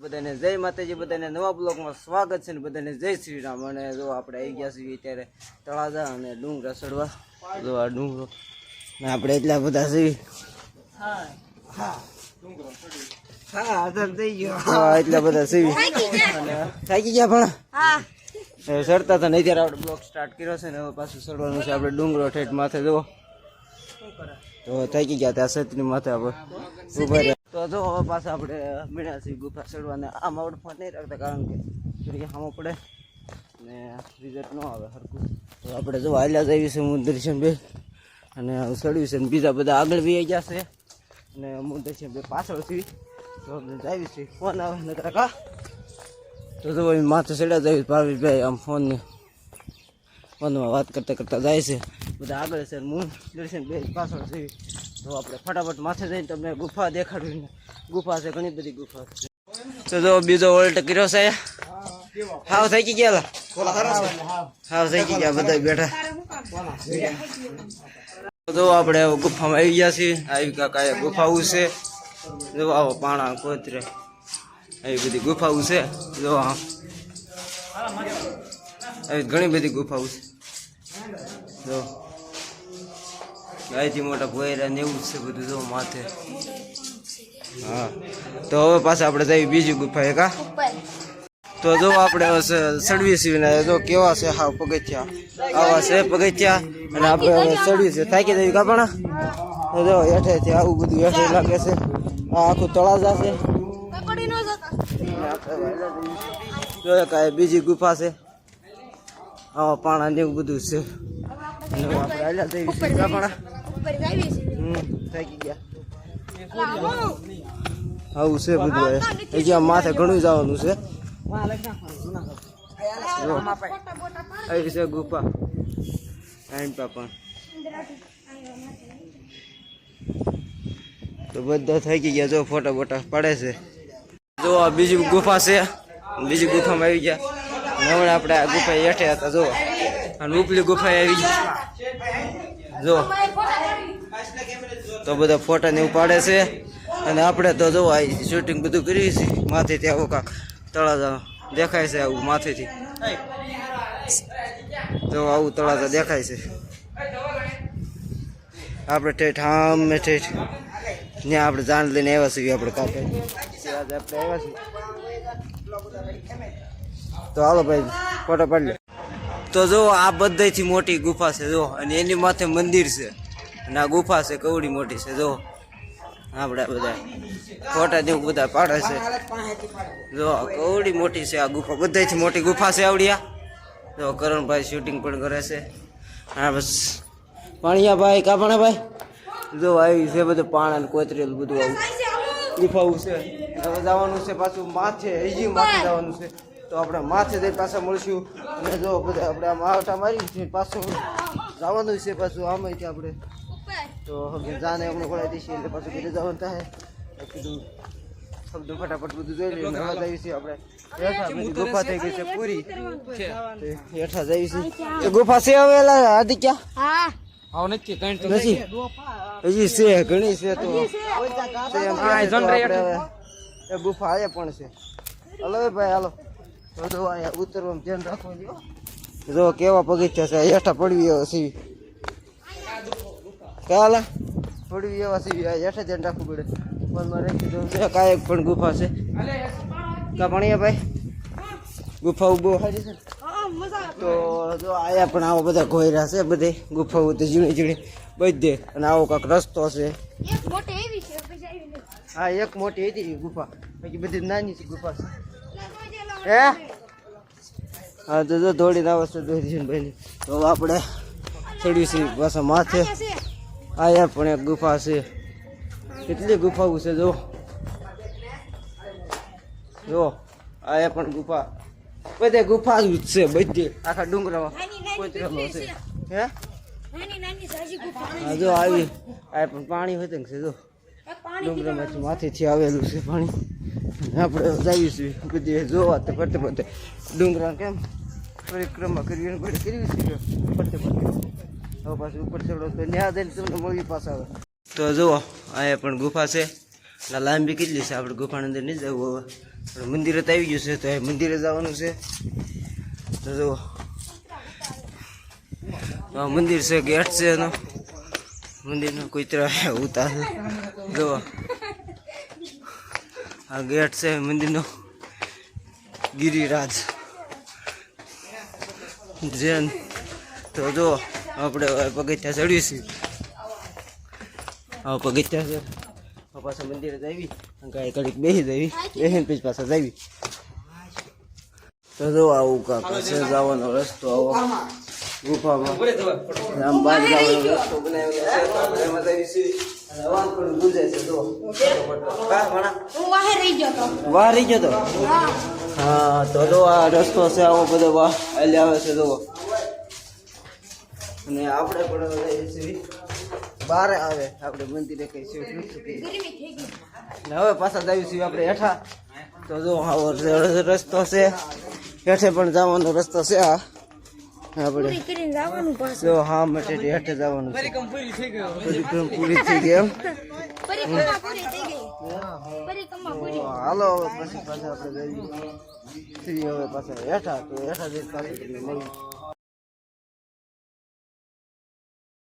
બધાને જય માતાજી, બધાને નવા બ્લોગમાં સ્વાગત છે ને બધાને જય શ્રી રામ અને જો આપણે આવી ગયા છીએ અત્યારે તળાજા અને ડુંગરા ચડવા. જો આ ડુંગરો. ને આપણે એટલા બધા છીએ. એટલા બધા અને થાકી ગયા પણ હવે હતા નહીં ત્યારે આપણે બ્લોગ સ્ટાર્ટ કર્યો છે ને હવે પાછું સડવાનું છે આપણે ડુંગરો ઠેઠ માથે, જુઓ. તો થાકી ગયા ત્યાં સતની માથે આપણે. તો જો, હવે પાછા આપણે મીણાસી ગુફા ચડવાને આમ આપણે ફોન નહીં રાખતા, કારણ કે સૂર્ય સામો પડે ને રિઝલ્ટ ન આવે સરખું તો આપણે જો હાલ્યા જઈએ છીએ દર્શન બે. અને ચડ્યું છે ને બીજા બધા આગળ બી ગયા છે. અને હું દર્શન બે પાછળથી. તો આપણે જાવી છે ફોન આવે ને કા તો જો અહીં માથે ચડ્યા જાય ભાવેશભાઈ આમ ફોનને ફોનમાં વાત કરતાં કરતાં જાય છે. બધા આગળ છે હું દર્શન બે પાછળ છે તો આપણે ફટાફટ માથે જઈને તમને ગુફા દેખાડવી ગુફા છે, ઘણી બધી ગુફા છે. તો જો બીજો ઓલ્ટ કર્યો છે. હાવ થઈ ગયા હાવ થઈ ગયા બધા બેઠા. તો આપણે ગુફામાં આવી ગયા છીએ. આવી એ ગુફાઓ છે. જો આવો પાણા કોતરે. આવી બધી ગુફાઓ છે. જો હા આવી ઘણી બધી ગુફાઓ છે. જો. અહીંથી મોટા ભોયરા ને એવું જ છે બધું જો માથે. હા. તો હવે પાછા આપણે જઈએ બીજી ગુફા એક કા તો જો આપણે સડવી સીવીને જો કેવા છે હા પગથિયા. આવા છે પગથિયા. અને આપણે સડવી છે થાકી દેવી કાપણા તો જો હેઠેથી આવું બધું હેઠે લાગે છે. આ આખું તળાજા છે. જો એક બીજી ગુફા છે. આવા પાણા ને એવું બધું છે. આપણે હાલ્યા જઈએ. હમ થાકી ગયા. આવું છે બધું માથે ઘણું જવાનું છે. આવી છે ગુફા. પણ તો બધા થાકી ગયા જો ફોટા બોટા પડે છે. જો આ બીજી ગુફા છે. બીજી ગુફામાં આવી ગયા. હમણાં આપણે આ ગુફા હેઠે હતા જો. અને ઉપલી ગુફા આવી ગયા. જો. તો બધા ફોટા ને એવું પાડે છે. અને આપણે તો જો આ શૂટિંગ બધું કરીએ છીએ માથેથી આવું કાંક તળાજા દેખાય છે આવું માથેથી. જો આવું તળાજા દેખાય છે. આપણે ઠેઠ, હામે ઠેઠ. ત્યાં આપણે જાણ લઈને આવ્યા છીએ, આપણે આજે આપણે આવ્યા છીએ. તો હાલો ભાઈ, ફોટો પાડી લે. તો જો, આ બધાથી મોટી ગુફા છે, જો. અને એની માથે મંદિર છે. આ ગુફા છે, કવડી મોટી છે, જો. આપણે બધા ફોટા જેવું બધા પાડે છે. જો, કવડી મોટી છે આ ગુફા. બધાથી મોટી ગુફા છે આવડિયા. જો, કરણભાઈ શૂટિંગ પણ કરે છે. હા, બસ. પાણીયાભાઈ કાપણાભાઈ જો, આવી છે બધું પાણા ને કોતરેલું બધું આવું. ગુફાવું છે. હવે જવાનું છે પાછું માથે. હજી માથે જવાનું છે. તો આપણે માથે જઈ પાછા મળશું. અને જો, બધા આપણે આમ આવટા મારી પાછું. જવાનું છે પાછું. આમ કે આપણે. તો હવે જાને અમને ખોલાઈ દઈશું એટલે પાછું ઘરે જવાનું થાય. કીધું શબ્દ ફટાફટ બધું જોઈ લઈએ. નવા જઈએ છીએ આપણે. હેઠા ગુફા થઈ ગઈ છે પૂરી. હેઠા જઈએ છીએ. એ ગુફા છે હવે આદિત્યા નથી. હજી છે ઘણી છે તો. એ ગુફા આયા પણ છે. હલો ભાઈ હાલો. તો જો અહીંયા ઉતરવામાં ધ્યાન રાખવું જો જો કેવા પગથિયા છે. હેઠા પડવી એવા સીવી કાલા. સીવી આ હેઠા ધ્યાન રાખવું પડે. ફોનમાં રાખી દઉં છે કાંઈક પણ ગુફા છે. કા ભણીએ ભાઈ. ગુફા બહુ સારી છે. તો જો આયા પણ આવા બધા ઘોયરા છે, બધે ગુફાઓ તો ઝીણી ઝીણી. બધે. અને આવો કાંક રસ્તો છે. હા, એક મોટી હતી ગુફા. બાકી બધી નાની છે ગુફા છે. હે? હા, તો જો દોડીને આવે છે દોરીભાઈ તો આપણે ચડ્યું છે પાછા માથે. આયા પણ એક ગુફા છે. કેટલી ગુફાઓ છે જો. જો આ પણ ગુફા. બધે ગુફા જ છે બધી. આખા ડુંગરામાં. કોતરેલો છે? હે? હા જો આવી. આ પણ પાણી હોય છે જો. ડુંગરામાંથી માથેથી આવેલું છે પાણી. આપણે જઈએ બધી જોવા તો ફરતે ફરતે ડુંગરા કેમ પરિક્રમા કરવી પડે કરવી છે ફરતે ફરતે. હવે પાછું ઉપર ચડો તો ન્યા જઈને તમને મળી પાછા આવે. તો જુઓ, અહીંયા પણ ગુફા છે. લાંબી કેટલી છે? આપણે ગુફાની અંદર નહીં જવું હવે. પણ મંદિરે તો આવી ગયું છે, તો એ મંદિરે જવાનું છે. તો જો આ મંદિર છે, ગેટ છે એનો. મંદિરનો કુતરા ઉતાર જો આ ગેટ છે, મંદિરનો. ગિરિરાજ. જૈન. તો જો આપણે પગથિયા ચડ્યું હવે પગથિયા છે. પાછા મંદિરે જ આવી કાંઈ ઘડીક બેસી જવી બેસીને પછી પાછા જવી તો જો આવું કાંક છે જવાનો રસ્તો આવો. ગુફામાં. આમ બહાર જવાનો રસ્તો બનાવેલો છે. એમાં છે. કા વાહે રહી ગયો તો. હા. હા તો જો આ રસ્તો છે આવો બધો વાહ. એટલે આવે છે જો અને આપણે પણ જઈએ છીએ બહાર આવે. આપણે મંદિરે કઈ છે છે હવે પાછા જઈએ છીએ આપણે હેઠા. તો જો આવો રસ્તો છે. હેઠે પણ જવાનો રસ્તો છે આ. આપણે જો હા માટે હેઠે જવાનું પરિક્રમ પૂરી થઈ ગઈ એમ. પરિક્રમા પૂરી થઈ ગઈ. પરિક્રમા પૂરી. હાલો હવે પછી પાછા આપણે જઈએ. હવે પાછા હેઠા. તો હેઠા જઈ પાછા